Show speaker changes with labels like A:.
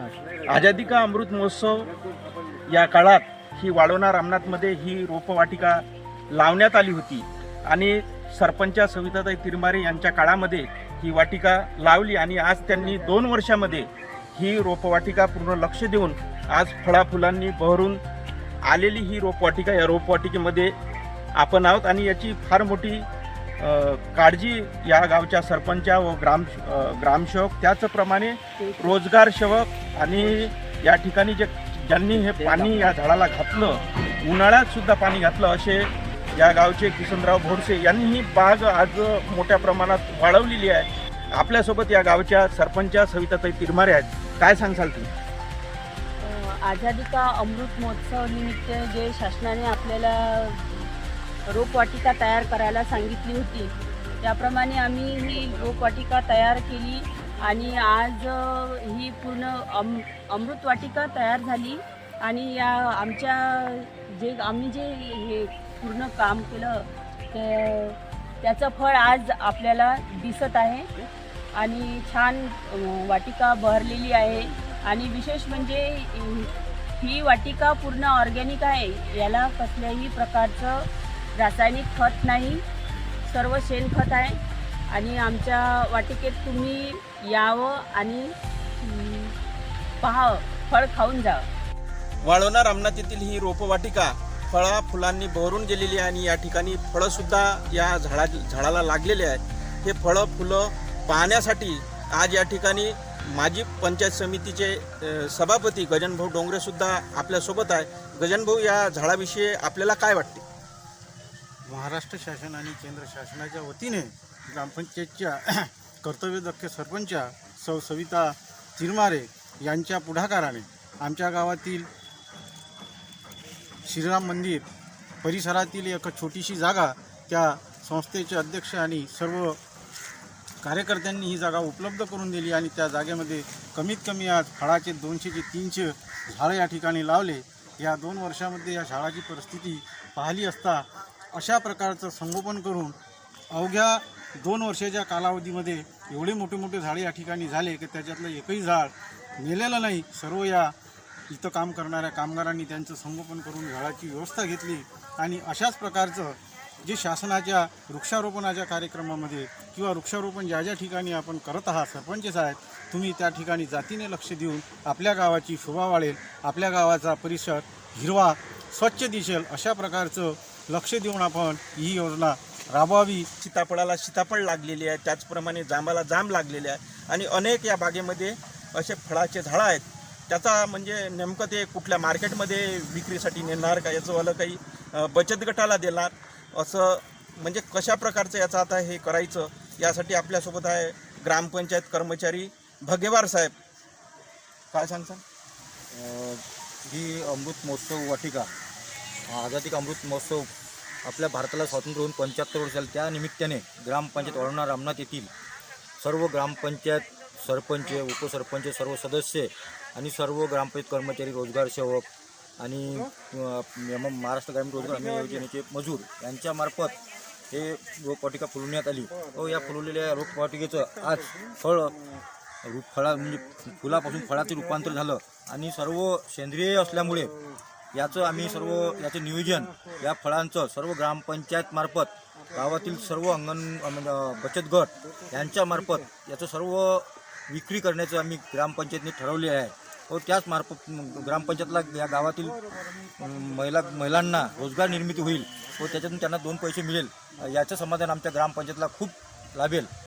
A: शकतात
B: आझादी का अमृत महोत्सव या काळात ही वाळवणा रामनाथमध्ये ही रोपवाटिका लावण्यात आली होती. आणि सरपंच सविताताई तिरमारे यांच्या काळामध्ये ही वाटिका लावली आणि आज त्यांनी दोन वर्षामध्ये ही रोपवाटिका पूर्ण लक्ष देऊन आज फळाफुलांनी बहरून आलेली ही रोपवाटिका या रोपवाटिकेमध्ये आपण आहोत. आणि याची फार मोठी काळजी या गावच्या सरपंचा व ग्राम ग्रामसेवक त्याचप्रमाणे रोजगार सेवक आणि या ठिकाणी जे ज्यांनी हे पाणी या झाडाला घातलं उन्हाळ्यात सुद्धा पाणी घातलं असे या गावचे किसनराव भोडसे यांनी ही बाग आज मोठ्या प्रमाणात वाढवलेली आहे. आपल्यासोबत या गावच्या सरपंच सविताताई तिरमारे आहेत. काय सांगशाल तुम्ही?
C: अ, आझादी का अमृत महोत्सव निमित्त जे शासनाने आपल्याला रोपवाटिका तयार करायला सांगितली होती. त्याप्रमाणे आम्ही ही रोपवाटिका तयार केली आणि आज ही पूर्ण अम अमृतवाटिका तयार झाली आणि या आमच्या जे आम्ही जे हे पूर्ण काम केलं ते त्याचं फळ आज आपल्याला दिसत आहे आणि छान वाटिका बहरलेली आहे आणि विशेष म्हणजे ही वाटिका पूर्ण ऑर्गॅनिक आहे. याला कसल्याही प्रकारचं रासायनिक खत नाही सर्व शेणखत आहे. आणि आमच्या वाटिकेत तुम्ही यावं आणि पहा फळ खाऊन जावं
B: वाळवणार रामनाथ येथील ही रोपवाटिका फळा फुलांनी बहरून गेलेली आहे आणि या ठिकाणी फळं सुद्धा या झाडा झाडाला लागलेले आहेत. हे फळं फुलं पाहण्यासाठी आज या ठिकाणी माजी पंचायत समितीचे सभापती गजनभाऊ डोंगरेसुद्धा आपल्यासोबत आहे. गजनभाऊ या झाडाविषयी आपल्याला काय वाटते?
D: महाराष्ट्र शासन आणि केंद्र शासनाच्या वतीने ग्रामपंचायतच्या कर्तव्यदक्ष सरपंच सौ सविता तिरमारे यांच्या पुढाकाराने आमच्या गावातील श्रीराम मंदिर परिसरातील एक छोटीशी जागा त्या संस्थेचे अध्यक्ष आणि सर्व कार्यकर्त्यांनी ही जागा उपलब्ध करून दिली आणि त्या जागेमध्ये कमीत कमी आज फळाचे दोनशे ते तीनशे झाडं या ठिकाणी लावले. या दोन वर्षामध्ये या झाडाची परिस्थिती पाहिली असता अशा प्रकारचं संगोपन करून अवघ्या दोन वर्षाच्या कालावधीमध्ये एवढे मोठे मोठे झाडे या ठिकाणी झाले की त्याच्यातलं एकही झाड नेलेलं नाही. सर्व या इथं काम करणाऱ्या कामगारांनी त्यांचं संगोपन करून झाडाची व्यवस्था घेतली आणि अशाच प्रकारचं जे शासनाच्या वृक्षारोपणाच्या कार्यक्रमामध्ये किंवा वृक्षारोपण ज्या ज्या ठिकाणी आपण करत आहात सरपंच साहेब तुम्ही त्या ठिकाणी जातीने लक्ष देऊन आपल्या गावाची शोभा वाढेल आपल्या गावाचा परिसर हिरवा स्वच्छ दिसेल अशा प्रकारचं लक्ष देऊन आपण ही योजना राबवावी.
B: सीताफळाला सीताफळ लागलेली आहे. त्याचप्रमाणे जांबाला जांब लागलेले आहे. आणि अनेक या बागेमध्ये असे फळाचे झाडं आहेत. त्याचा म्हणजे नेमकं ते कुठल्या मार्केटमध्ये विक्रीसाठी नेणार का? याचं वालं काही बचत गटाला देणार. असं म्हणजे कशा प्रकारचं याचं आता हे करायचं? यासाठी आपल्यासोबत आहे ग्रामपंचायत कर्मचारी भगेवार साहेब. काय सांगता?
E: ही अमृत महोत्सव वाटिका. आझादी का अमृत महोत्सव आपल्या भारताला स्वातंत्र्य होऊन पंच्याहत्तर वर्ष झाले. त्या निमित्ताने ग्रामपंचायत वळवणार रामनाथ येथील सर्व ग्रामपंचायत सरपंच उपसरपंच सर्व सदस्य आणि सर्व ग्रामपंचायत कर्मचारी रोजगार सेवक आणि महाराष्ट्र ग्रामीण रोजगार हमी योजनेचे मजूर यांच्यामार्फत हे रोपवाटिका फुलवण्यात आली. व या फुलवलेल्या रोपवाटिकेचं आज फळ रूप फळा म्हणजे फुलापासून फळाचे रूपांतर झालं आणि सर्व सेंद्रिय असल्यामुळे याचं आम्ही सर्व याचं नियोजन या फळांचं सर्व ग्रामपंचायतमार्फत गावातील सर्व अंगण म्हणजे बचत गट यांच्यामार्फत याचं सर्व विक्री करण्याचं आम्ही ग्रामपंचायतने ठरवले आहे. व त्याच मार्फत ग्रामपंचायतला या गावातील महिला महिलांना रोजगार निर्मिती होईल. व त्याच्यातून त्यांना दोन पैसे मिळेल. याचं समाधान आमच्या ग्रामपंचायतला खूप लाभेल.